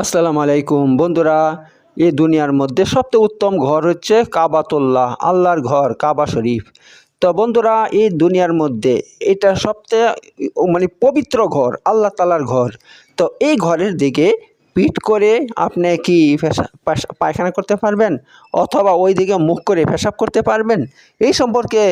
আসসালামু আলাইকুম। বন্ধুরা, এই দুনিয়ার মধ্যে সবচেয়ে উত্তম ঘর হচ্ছে কাবাতুল্লাহ, আল্লাহর ঘর, কাবা শরীফ। তো বন্ধুরা, এই দুনিয়ার মধ্যে এটা সবচেয়ে মানে পবিত্র ঘর, আল্লাহ তালার ঘর। তো এই ঘরের দিকে পিঠ করে আপনি কি পায়খানা করতে পারবেন? অথবা ওই দিকে মুখ করে পেশাব করতে পারবেন? এই সম্পর্কে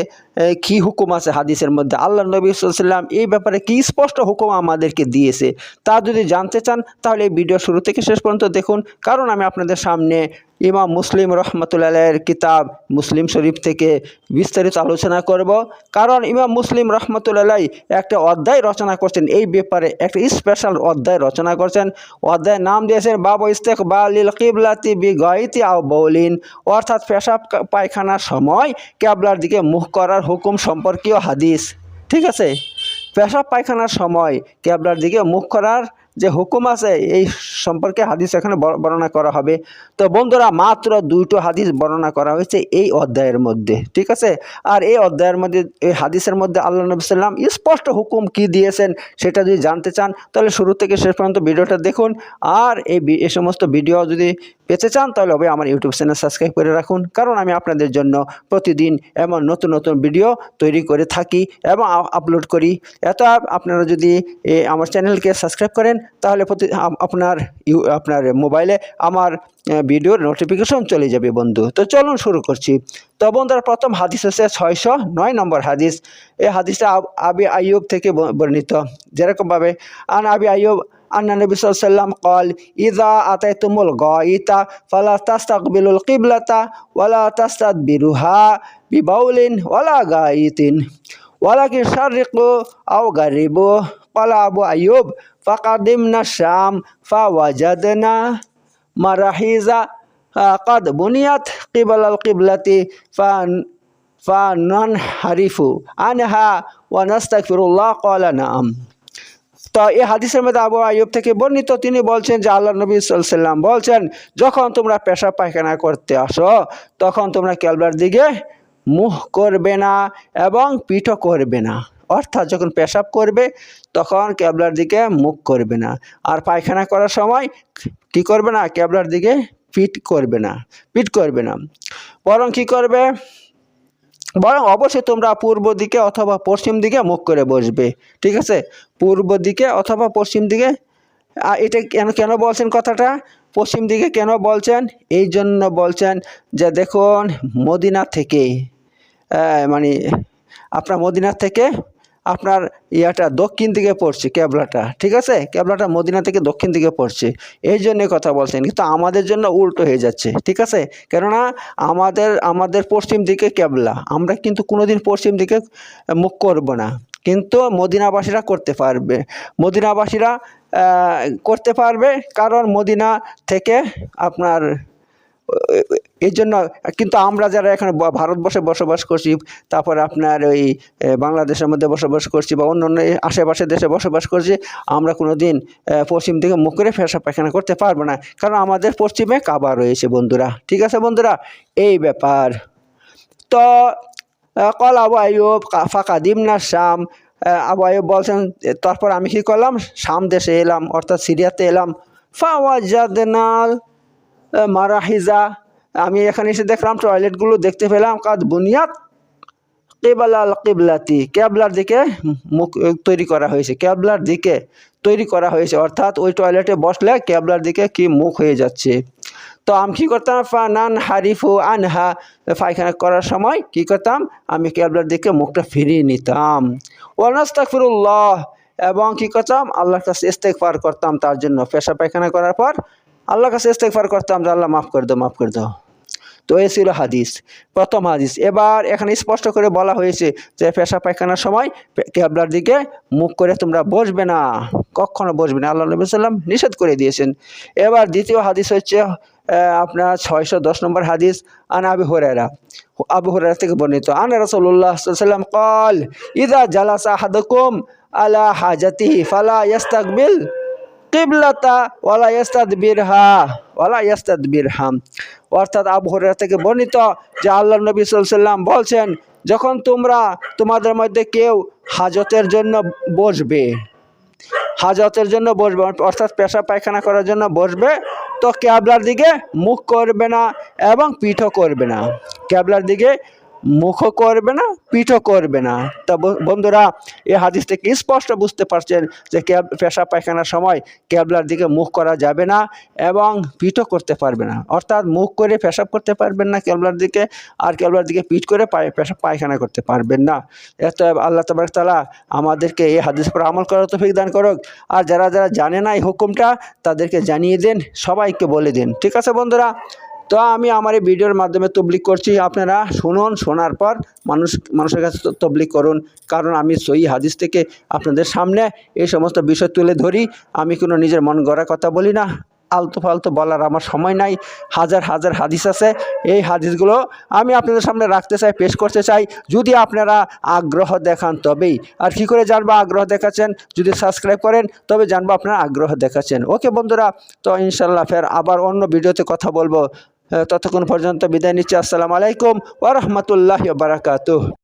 কি হুকুম আছে হাদিসের মধ্যে? আল্লাহ নবী সাল্লাম এই ব্যাপারে কি স্পষ্ট হুকুম আমাদেরকে দিয়েছে? তা যদি জানতে চান, তাহলে এই ভিডিও শুরু থেকে শেষ পর্যন্ত দেখুন। কারণ আমি আপনাদের সামনে ইমাম মুসলিম রহমতুল্লাহের কিতাব মুসলিম শরীফ থেকে বিস্তারিত আলোচনা করব। কারণ ইমাম মুসলিম রহমতুল্লাহ একটা অধ্যায় রচনা করছেন। এই ব্যাপারে একটা স্পেশাল অধ্যায় রচনা করছেন। অধ্যায়ের নাম দিয়েছেন, বাবু ইস্তেক বালিল কিবলাতি বি আও বৌলিন অর্থাৎ পেশাব পায়খানার সময় ক্যাবলার দিকে মুখ করার হুকুম সম্পর্কীয় হাদিস। ঠিক আছে? পেশাব পায়খানার সময় ক্যাবলার দিকে মুখ করার যে হুকুম আছে, এই সম্পর্কে হাদিস এখানে বর- বর্ণনা করা হবে। তো বন্ধুরা, মাত্র দুইটো হাদিস বর্ণনা করা হয়েছে এই অধ্যায়ের মধ্যে, ঠিক আছে? আর এই অধ্যায়ের মধ্যে, এই হাদিসের মধ্যে আল্লাহ নবী সাল্লাম স্পষ্ট হুকুম কি দিয়েছেন সেটা যদি জানতে চান, তাহলে শুরু থেকে শেষ পর্যন্ত ভিডিওটা দেখুন। আর এই এই সমস্ত ভিডিও যদি পেতে চান, তাহলে অবশ্যই আমার ইউটিউব চ্যানেল সাবস্ক্রাইব করে রাখুন। কারণ আমি আপনাদের জন্য প্রতিদিন এমন নতুন নতুন ভিডিও তৈরি করে থাকি এবং আপলোড করি। এত আপ- আপনারা যদি আমার চ্যানেলকে সাবস্ক্রাইব করেন, তাহলে প্রতি আপনার ইউ, আপনার মোবাইলে আমার ভিডিওর নোটিফিকেশন চলে যাবে বন্ধু। তো চলুন শুরু করছি। তো বন্ধুরা, প্রথম হাদিস হচ্ছে ছয়শো নয় নম্বর হাদিস। এই হাদিসটা আবি আইয়ুব থেকে বর্ণিত। যেরকমভাবে, আন আবি আইয়ুব أن النبي صلى الله عليه وسلم قال إذا أتيتم الغائط فلا تستقبلوا القبلة ولا تستدبروها ببول ولا غائط ولكن شرقوا أو غربوا قال أبو أيوب فقدمنا الشام فوجدنا مراحيز آه، قد بنيت قبل القبلة فن فننحرف عنها ونستغفر الله قال نعم তো এই হাদিসের মধ্যে আবু আয়ুব থেকে বর্ণিত, তিনি বলছেন যে আল্লাহ নবী সাল্লাম বলছেন, যখন তোমরা পেশাব পায়খানা করতে আসো, তখন তোমরা ক্যালবার দিকে মুখ করবে না এবং পিঠও করবে না। অর্থাৎ যখন পেশাব করবে, তখন ক্যাবলার দিকে মুখ করবে না। আর পায়খানা করার সময় কি করবে না? ক্যাবলার দিকে পিঠ করবে না, পিঠ করবে না। বরং কি করবে? বরং অবশ্যই তোমরা পূর্ব দিকে অথবা পশ্চিম দিকে মুখ করে বসবে, ঠিক আছে? পূর্ব দিকে অথবা পশ্চিম দিকে এটা কেন কেন বলছেন কথাটা? পশ্চিম দিকে কেন বলছেন? এই জন্য বলছেন যে দেখুন, মদিনা থেকে মানে আপনার মদিনা থেকে আপনার ইয়াটা দক্ষিণ দিকে পড়ছে ক্যাবলাটা ঠিক আছে? ক্যাবলাটা মদিনা থেকে দক্ষিণ দিকে পড়ছে। এই জন্যে কথা বলছেন, কিন্তু আমাদের জন্য উল্টো হয়ে যাচ্ছে, ঠিক আছে? কেননা আমাদের আমাদের পশ্চিম দিকে ক্যাবলা আমরা কিন্তু কোনোদিন পশ্চিম দিকে মুখ করব না। কিন্তু মদিনাবাসীরা করতে পারবে। মদিনাবাসীরা করতে পারবে, কারণ মদিনা থেকে আপনার এই জন্য কিন্তু আমরা যারা এখানে ভারতবর্ষে বসবাস করছি তারপর আপনার ওই বাংলাদেশের মধ্যে বসবাস করছি বা অন্য অন্য এই আশেপাশের দেশে বসবাস করছি আমরা কোনো দিন পশ্চিম দিকে মুখ করে ফেসা পায়খানা করতে পারব না। কারণ আমাদের পশ্চিমে কাবা রয়েছে বন্ধুরা। ঠিক আছে বন্ধুরা? এই ব্যাপার। তো কল আবু আইয়ুব কা- ফাঁকা দিমনা শাম। আবু আইয়ুব বলছেন তারপর আমি কী করলাম? শাম দেশে এলাম অর্থাৎ সিরিয়াতে এলাম। ফাওয়াজাদনাল আহ, মারাহিজা আমি এখানে এসে দেখলাম টয়লেটগুলো দেখতে পেলাম, কাদ বুনিয়াদ কেবল কেবলাতি, ক্যাবলার দিকে মুখ তৈরি করা হয়েছে, ক্যাবলার দিকে তৈরি করা হয়েছে, অর্থাৎ ওই টয়লেটে বসলে ক্যাবলার দিকে কি মুখ হয়ে যাচ্ছে। তো আমি কী করতাম? ফানান হারিফু আনহা, পায়খানা করার সময় কি করতাম? আমি ক্যাবলার দিকে মুখটা ফিরিয়ে নিতাম। ওয়ানাস্তাকফিরুল্লাহ এবং কি করতাম? আল্লাহর কাছে ইস্তেকফার করতাম তার জন্য। পেশা পায়খানা করার পর আল্লাহর কাছে ইস্তেকফার করতাম যে, আল্লাহ মাফ করে দাও, মাফ করে দাও। তো এ ছিল হাদিস। প্রথম হাদিস। এবার এখানে স্পষ্ট করে বলা হয়েছে যে পেশা পায়খানার সময় কেবলার দিকে মুখ করে তোমরা বসবে না। কখনো বসবে না। আল্লাহ নবী সাল্লাম নিষেধ করে দিয়েছেন। এবার দ্বিতীয় হাদিস হচ্ছে আপনার ছয়শো দশ নম্বর হাদিস, আন আবি হরেরা আবু হরেরা থেকে বর্ণিত, আন রসুল্লাহ সাল্লাম কল ইদা জালাসা হাদকুম আলা হাজাতিহি ফালা ইয়াস্তাকবিল। কিবলাতা ওয়ালা ইয়াস্তাদবিরহা ওয়ালা ইয়াস্তাদবিরহা। অর্থাৎ আবু হুরায়রা থেকে বর্ণিত যে আল্লাহ নবী সাল্লাম বলছেন, যখন তোমরা তোমাদের মধ্যে কেউ হাজতের জন্য বসবে, হাজতের জন্য বসবে, অর্থাৎ পেশা পায়খানা করার জন্য বসবে, তো ক্যাবলার দিকে মুখ করবে না এবং পিঠও করবে না। ক্যাবলার দিকে মুখও করবে না, পিঠও করবে না। তা বন্ধুরা, এই হাদিস থেকে স্পষ্ট বুঝতে পারছেন যে ক্যাব পেশা পায়খানার সময় ক্যাবলার দিকে মুখ করা যাবে না এবং পিঠও করতে পারবে না। অর্থাৎ মুখ করে পেশাব করতে পারবেন না ক্যাবলার দিকে আর ক্যাবলার দিকে পিঠ করে পেশাব পায়খানা করতে পারবেন না। এত আল্লাহ তবরক তালা আমাদেরকে এই হাদিস পর আমল করার তৌফিক দান করুক। আর যারা যারা জানে না এই হুকুমটা, তাদেরকে জানিয়ে দেন, সবাইকে বলে দিন। ঠিক আছে বন্ধুরা? তো আমি আমার এই ভিডিওর মাধ্যমে তবলিক করছি। আপনারা শুনুন, শোনার পর মানুষ মানুষের কাছে তবলিক করুন। কারণ আমি সই হাদিস থেকে আপনাদের সামনে এই সমস্ত বিষয় তুলে ধরি। আমি কোনো নিজের মন গড়া কথা বলি না। আলতু ফালতু বলার আমার সময় নাই। হাজার হাজার হাদিস আছে। এই হাদিসগুলো আমি আপনাদের সামনে রাখতে চাই, পেশ করতে চাই। যদি আপনারা আগ্রহ দেখান তবেই। আর কি করে জানব আগ্রহ দেখাচ্ছেন? যদি সাবস্ক্রাইব করেন, তবে জানব আপনারা আগ্রহ দেখাচ্ছেন। ওকে বন্ধুরা, তো ইনশাল্লাহ ফের আবার অন্য ভিডিওতে কথা বলব। ততক্ষণ পর্যন্ত বিদায় নিচ্ছি। আসসালামু আলাইকুম ওরহমতুল্লাহ বারাকাতুহ।